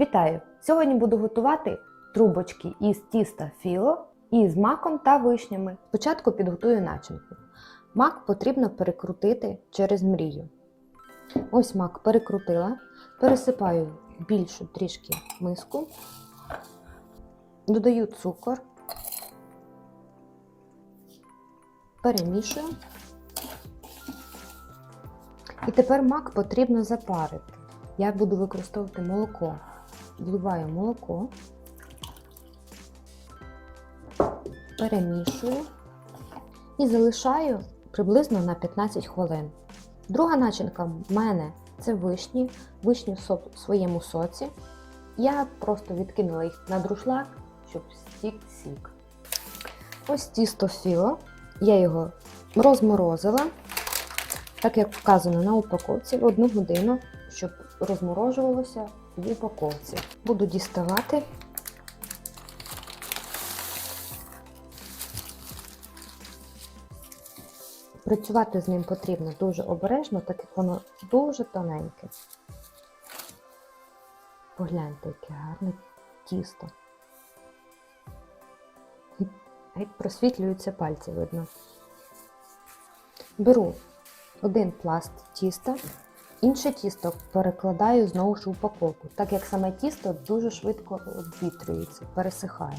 Вітаю! Сьогодні буду готувати трубочки із тіста філо із маком та вишнями. Спочатку підготую начинку. Мак потрібно перекрутити через мрію. Ось мак перекрутила, пересипаю більшу трішки миску, додаю цукор, перемішую. І тепер мак потрібно запарити. Я буду використовувати молоко. Вливаю молоко, перемішую і залишаю приблизно на 15 хвилин. Друга начинка в мене це вишні, вишні в своєму соці. Я просто відкинула їх на друшлак, щоб стік сік. Ось тісто філо. Я його розморозила, так як вказано на упаковці, в одну годину, щоб розморожувалося в упаковці. Буду діставати. Працювати з ним потрібно дуже обережно, так як воно дуже тоненьке. Погляньте, яке гарне тісто. Геть просвітлюються пальці видно. Беру один пласт тіста, інше тісто перекладаю знову ж у упаковку, так як саме тісто дуже швидко обвітрюється, пересихає.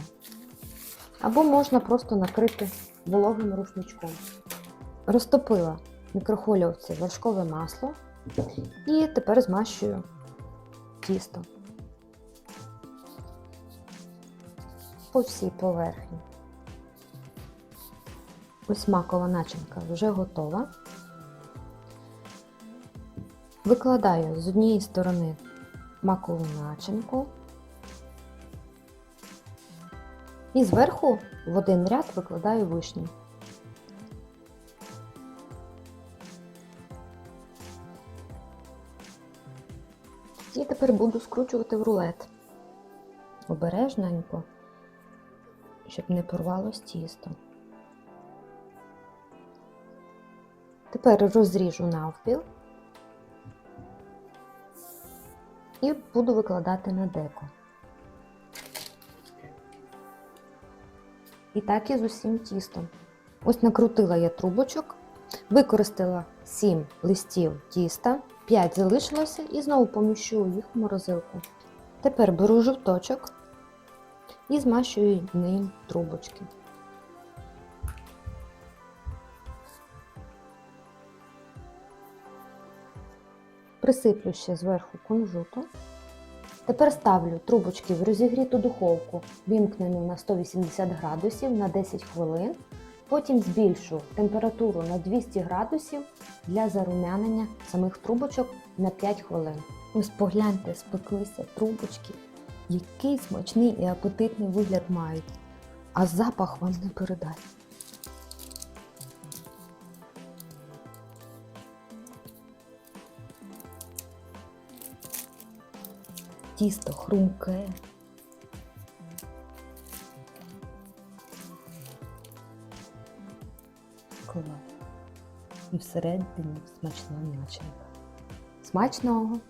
Або можна просто накрити вологим рушничком. Розтопила в мікрохвильовці вершкове масло і тепер змащую тісто по всій поверхні. Ось макова начинка вже готова. Викладаю з однієї сторони макову начинку і зверху в один ряд викладаю вишні. І тепер буду скручувати в рулет. Обережненько, щоб не порвалось тісто. Тепер розріжу навпіл і буду викладати на деко. І так і з усім тістом. Ось накрутила я трубочок, використала 7 листів тіста, 5 залишилося і знову поміщу їх в морозилку. Тепер беру жовточок і змащую ним трубочки. Присиплю ще зверху кунжуту. Тепер ставлю трубочки в розігріту духовку, вімкнену на 180 градусів на 10 хвилин. Потім збільшу температуру на 200 градусів для зарум'янення самих трубочок на 5 хвилин. Ось погляньте, спеклися трубочки. Який смачний і апетитний вигляд мають. А запах вам не передай. Тісто хрумке. Клас. І всередині смачна начинка. Смачного!